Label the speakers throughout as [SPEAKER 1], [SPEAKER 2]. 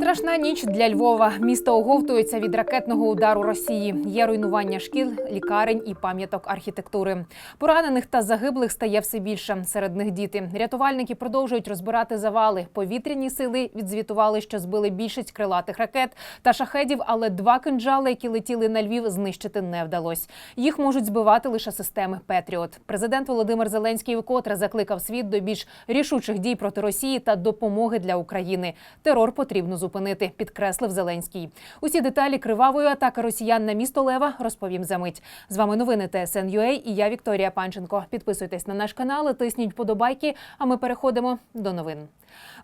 [SPEAKER 1] Страшна ніч для Львова. Місто оговтується від ракетного удару Росії. Є руйнування шкіл, лікарень і пам'яток архітектури. Поранених та загиблих стає все більше. Серед них діти. Рятувальники продовжують розбирати завали. Повітряні сили відзвітували, що збили більшість крилатих ракет та шахедів, але два кинджали, які летіли на Львів, знищити не вдалось. Їх можуть збивати лише системи Петріот. Президент Володимир Зеленський вкотре закликав світ до більш рішучих дій проти Росії та допомоги для України. Терор потрібно зупинити, підкреслив Зеленський. Усі деталі кривавої атаки росіян на місто Лева розповім за мить. З вами новини ТСН.UA і я Вікторія Панченко. Підписуйтесь на наш канал, тисніть подобайки. А ми переходимо до новин.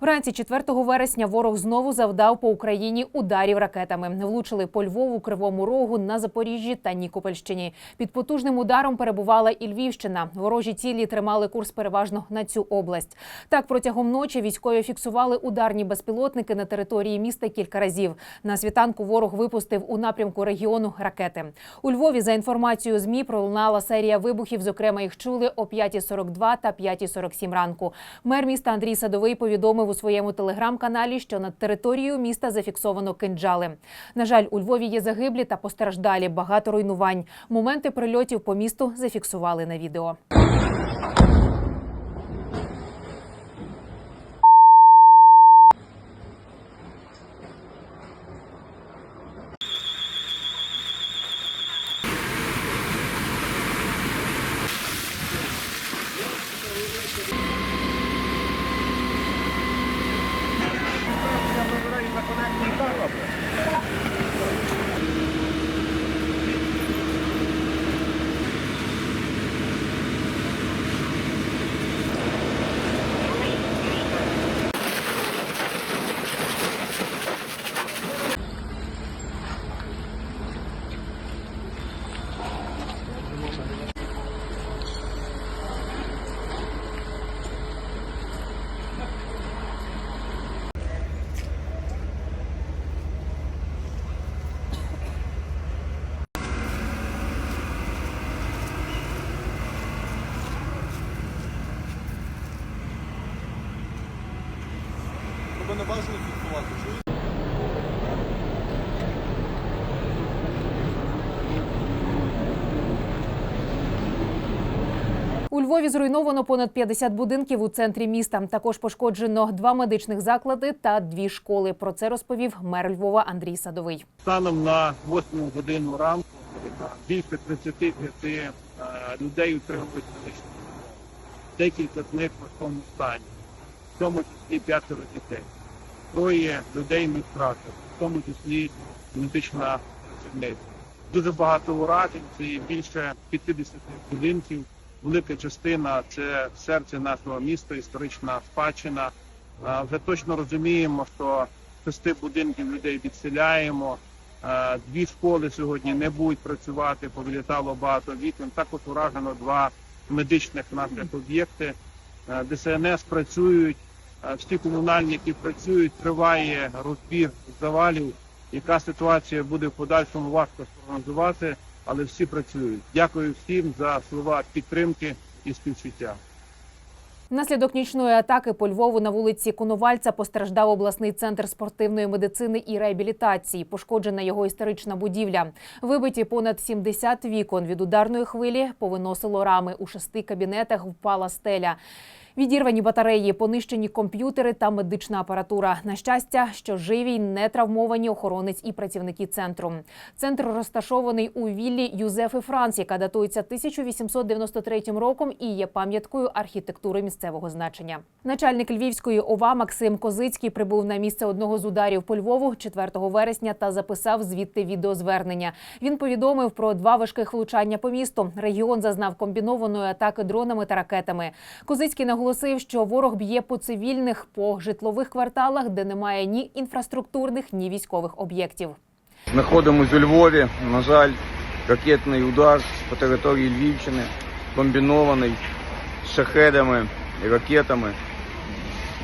[SPEAKER 1] Вранці 4 вересня ворог знову завдав по Україні ударів ракетами. Влучили по Львову, Кривому Рогу, на Запоріжжі та Нікопольщині. Під потужним ударом перебувала і Львівщина. Ворожі цілі тримали курс переважно на цю область. Так протягом ночі військові фіксували ударні безпілотники на території міста кілька разів. На світанку ворог випустив у напрямку регіону ракети. У Львові, за інформацією змі, пролунала серія вибухів. Зокрема, їх чули о 5.42 та 5.47 ранку. Мер міста Андрій Садовий повідомив у своєму телеграм-каналі, що над територією міста зафіксовано кинджали. На жаль, у Львові є загиблі та постраждалі, багато руйнувань. Моменти прильотів по місту зафіксували на відео.
[SPEAKER 2] Тебе не бажано фіксувати.
[SPEAKER 1] У Львові зруйновано понад 50 будинків у центрі міста. Також пошкоджено два медичних заклади та дві школи. Про це розповів мер Львова Андрій Садовий.
[SPEAKER 3] Станом на 8 годину ранку більше 35 е, людей утримують. Декілька з них в важкому стані, в тому числі п'ятеро дітей. Троє людей не втратили, в тому числі медична працівниця. Дуже багато уражень, це більше 50 будинків. Велика частина це серце нашого міста, історична спадщина. Вже точно розуміємо, що шести будинків людей відселяємо. Дві школи сьогодні не будуть працювати, повилітало багато вікон. Також уражено два медичних наших об'єкти. ДСНС працюють, всі комунальні, які працюють, триває розбір завалів. Яка ситуація буде в подальшому важко спрогнозувати, але всі працюють. Дякую всім за слова підтримки і співчуття.
[SPEAKER 1] Внаслідок нічної атаки по Львову на вулиці Коновальця постраждав обласний центр спортивної медицини і реабілітації. Пошкоджена його історична будівля. Вибиті понад 70 вікон від ударної хвилі повиносило рами. У шести кабінетах впала стеля. Відірвані батареї, понищені комп'ютери та медична апаратура. На щастя, що живі не травмовані охоронець і працівники центру. Центр розташований у віллі Юзефи Франц, яка датується 1893 роком і є пам'яткою архітектури місцевого значення. Начальник Львівської ОВА Максим Козицький прибув на місце одного з ударів по Львову 4 вересня та записав звідти відеозвернення. Він повідомив про два важких влучання по місту. Регіон зазнав комбінованої атаки дронами та ракетами. Козицький наголосив, що ворог б'є по цивільних по житлових кварталах, де немає ні інфраструктурних, ні військових об'єктів.
[SPEAKER 4] Знаходимось у Львові. На жаль, ракетний удар по території Львівщини, комбінований з шахедами і ракетами.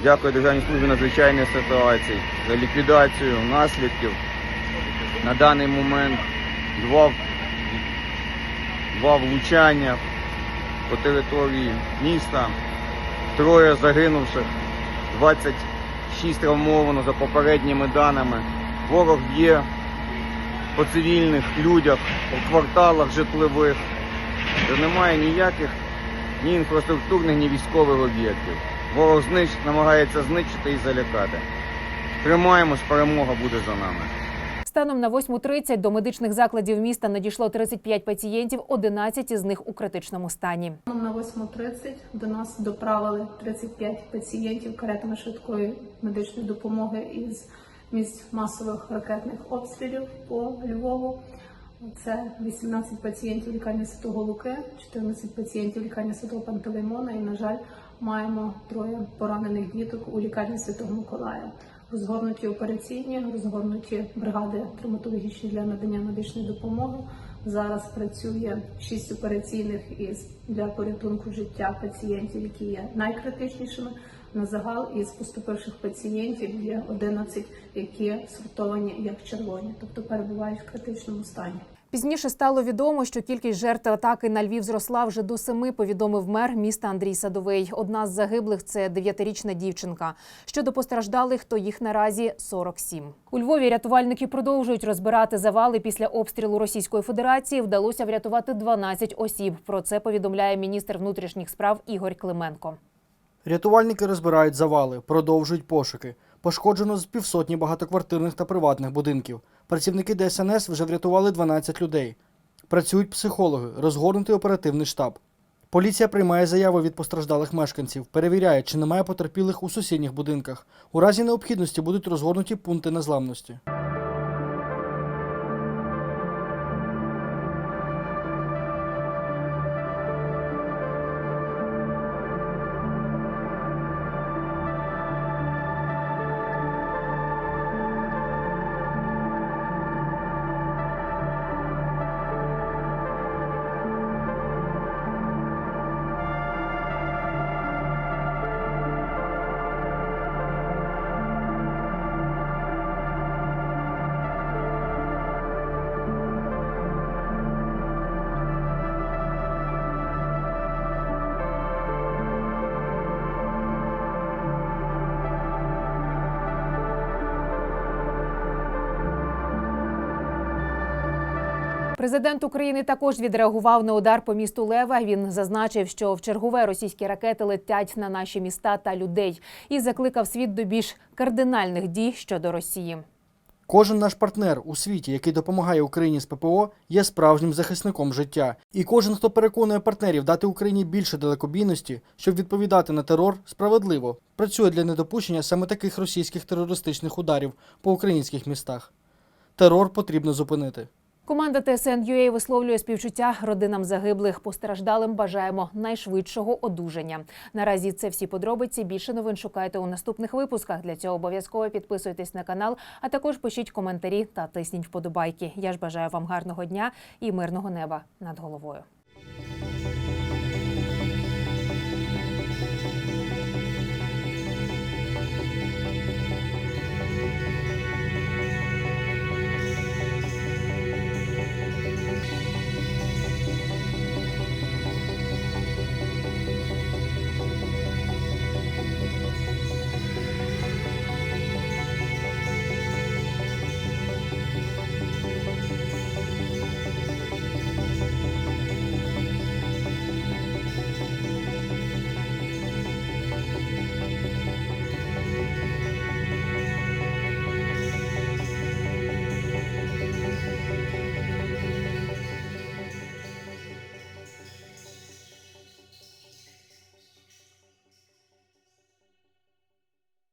[SPEAKER 4] Дякую Державній службі надзвичайних ситуацій за ліквідацію наслідків. На даний момент два, два влучання по території міста, троє загинувших, 20 6 травмовано за попередніми даними. Ворог б'є по цивільних людях, по кварталах житлових, де немає ніяких ні інфраструктурних, ні військових об'єктів. Ворог знищ, намагається знищити і залякати. Тримаємось, перемога буде за нами.
[SPEAKER 1] Станом на 8.30 до медичних закладів міста надійшло 35 пацієнтів, 11 із них у критичному стані.
[SPEAKER 5] На 8.30 до нас доправили 35 пацієнтів каретами швидкої медичної допомоги із місць масових ракетних обстрілів по Львову. Це 18 пацієнтів лікарні Святого Луки, 14 пацієнтів лікарні Святого Пантелеймона і, на жаль, маємо троє поранених діток у лікарні Святого Миколая. Розгорнуті операційні, розгорнуті бригади травматологічні для надання медичної допомоги. Зараз працює шість операційних із для порятунку життя пацієнтів, які є найкритичнішими. На загал із поступивших пацієнтів є 11, які сортовані як червоні, тобто перебувають в критичному стані.
[SPEAKER 1] Пізніше стало відомо, що кількість жертв атаки на Львів зросла вже до семи. Повідомив мер міста Андрій Садовий. Одна з загиблих це дев'ятирічна дівчинка. Щодо постраждалих, то їх наразі 47. У Львові рятувальники продовжують розбирати завали після обстрілу Російської Федерації. Вдалося врятувати 12 осіб. Про це повідомляє міністр внутрішніх справ Ігор Клименко.
[SPEAKER 6] Рятувальники розбирають завали, продовжують пошуки. Пошкоджено з півсотні багатоквартирних та приватних будинків. Працівники ДСНС вже врятували 12 людей. Працюють психологи, розгорнутий оперативний штаб. Поліція приймає заяви від постраждалих мешканців, перевіряє, чи немає потерпілих у сусідніх будинках. У разі необхідності будуть розгорнуті пункти незламності.
[SPEAKER 1] Президент України також відреагував на удар по місту Лева. Він зазначив, що в чергове російські ракети летять на наші міста та людей, і закликав світ до більш кардинальних дій щодо Росії.
[SPEAKER 6] Кожен наш партнер у світі, який допомагає Україні з ППО, є справжнім захисником життя. І кожен, хто переконує партнерів дати Україні більше далекобійності, щоб відповідати на терор, справедливо працює для недопущення саме таких російських терористичних ударів по українських містах. Терор потрібно зупинити.
[SPEAKER 1] Команда ТСН.UA висловлює співчуття родинам загиблих. Постраждалим бажаємо найшвидшого одужання. Наразі це всі подробиці. Більше новин шукайте у наступних випусках. Для цього обов'язково підписуйтесь на канал, а також пишіть коментарі та тисніть вподобайки. Я ж бажаю вам гарного дня і мирного неба над головою.